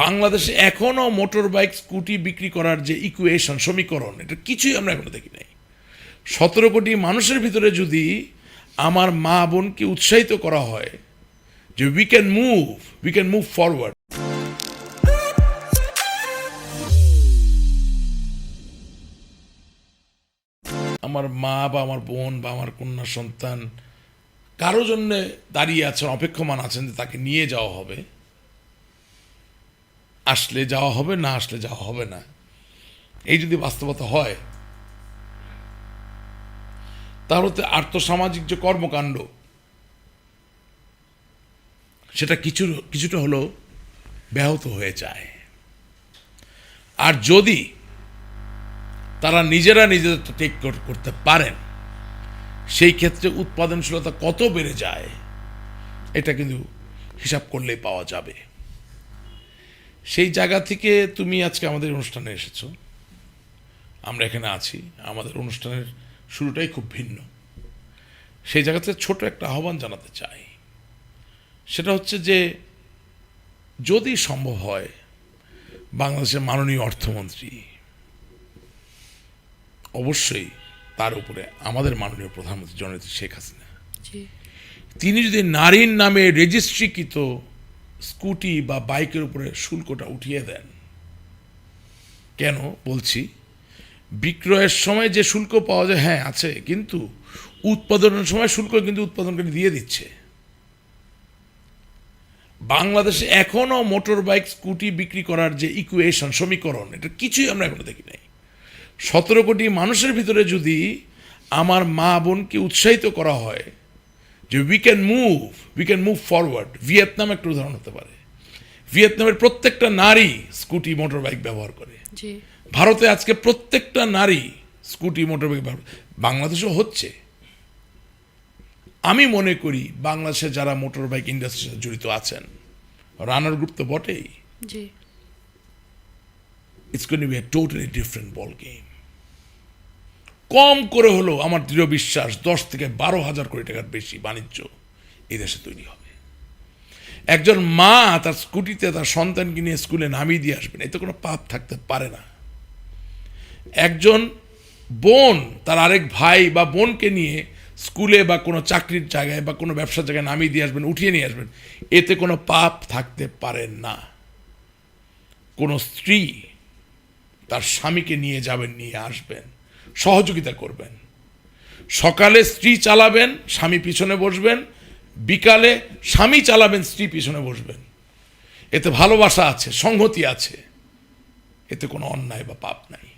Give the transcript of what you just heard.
বাংলাদেশে এখনও motor bike, scooty বিক্রি করার যে ইকুয়েশন সমীকরণ, এটা কিছুই আমরা এখনও দেখি নাই। সতেরো কোটি মানুষের ভিতরে যদি আমার মা বোনকে উৎসাহিত করা হয় যে we can move we can move forward আমার মা বা আমার বোন বা আমার কন্যা সন্তান কারও জন্যে দাঁড়িয়ে আছেন, অপেক্ষমান আছেন যে তাকে নিয়ে যাওয়া হবে। আসলে যাওয়া হবে, না আসলে যাওয়া হবে না। এই যদি বাস্তবতা হয়, তাহলে তো আর্থসামাজিক যে কর্মকাণ্ড, সেটা কিছু, কিছুটা হলেও ব্যাহত হয়ে যায়। আর যদি তারা নিজেরা নিজেদের টেক করতে পারেন, সেই ক্ষেত্রে উৎপাদনশীলতা কত বেড়ে যায়, এটা কিন্তু হিসাব করলেই পাওয়া যাবে। সেই জায়গা থেকে তুমি আজকে আমাদের অনুষ্ঠানে এসেছ। আমরা এখানে আছি। আমাদের অনুষ্ঠানের শুরুটাই খুব ভিন্ন। সেই জায়গাতে ছোট একটা আহ্বান জানাতে চাই। সেটা হচ্ছে যে যদি সম্ভব হয় বাংলাদেশের মাননীয় অর্থমন্ত্রী অবশ্যই তার উপরে আমাদের মাননীয় প্রধানমন্ত্রী জননেত্রী শেখ হাসিনা। তিনি যদি নারীর নামে রেজিস্ট্রিকৃত স্কুটি বা বাইকের উপরে শুল্কটা উঠিয়ে দেন। কেন? বলছি, বিক্রয়ের সময় যে শুল্ক পাওয়া যায় হ্যাঁ আছে, কিন্তু উৎপাদনের সময় শুল্ক কিন্তু উৎপাদনকারী দিয়ে দিচ্ছে। বাংলাদেশে এখনও মোটর বাইক, স্কুটি বিক্রি করার যে ইকুয়েশন সমীকরণ, এটা কিছুই আমরা এখনও দেখি নাই। সতেরো কোটি মানুষের ভিতরে যদি আমার মা বোনকে উৎসাহিত করা হয় যে we can move we can move forward Vietnam একটা উদাহরণ হতে পারে। ভিয়েতনামের প্রত্যেকটা নারী স্কুটি মোটর বাইক ব্যবহার করে। ভারতে আজকে প্রত্যেকটা নারী স্কুটি মোটর বাইক ব্যবহার বাংলাদেশেও হচ্ছে। আমি মনে করি বাংলাদেশে যারা মোটর বাইক ইন্ডাস্ট্রির সাথে জড়িত আছেন রানার গ্রুপ তো বটেই। It's going be a totally different ball game কম করে হলো আমার দৃঢ় বিশ্বাস দশ থেকে বারো হাজার কোটি টাকার বেশি বাণিজ্য এই দেশে তৈরি হবে। একজন মা তার স্কুটিতে তার সন্তানকে নিয়ে স্কুলে নামিয়ে দিয়ে আসবেন, এতে কোনো পাপ থাকতে পারে না। একজন বোন তার আরেক ভাই বা বোনকে নিয়ে স্কুলে বা কোনো চাকরির জায়গায় বা কোনো ব্যবসার জায়গায় নামিয়ে দিয়ে আসবেন, উঠিয়ে নিয়ে আসবেন, এতে কোনো পাপ থাকতে পারে না। কোনো স্ত্রী তার স্বামীকে নিয়ে যাবেন, নিয়ে আসবেন। সহযোগিতা করবেন। সকালে স্ত্রী চালাবেন, স্বামী পিছনে বসবেন, বিকালে স্বামী চালাবেন, স্ত্রী পিছনে বসবেন। এতে ভালোবাসা আছে, সংহতি আছে। এতে কোনো অন্যায় বা পাপ নাই।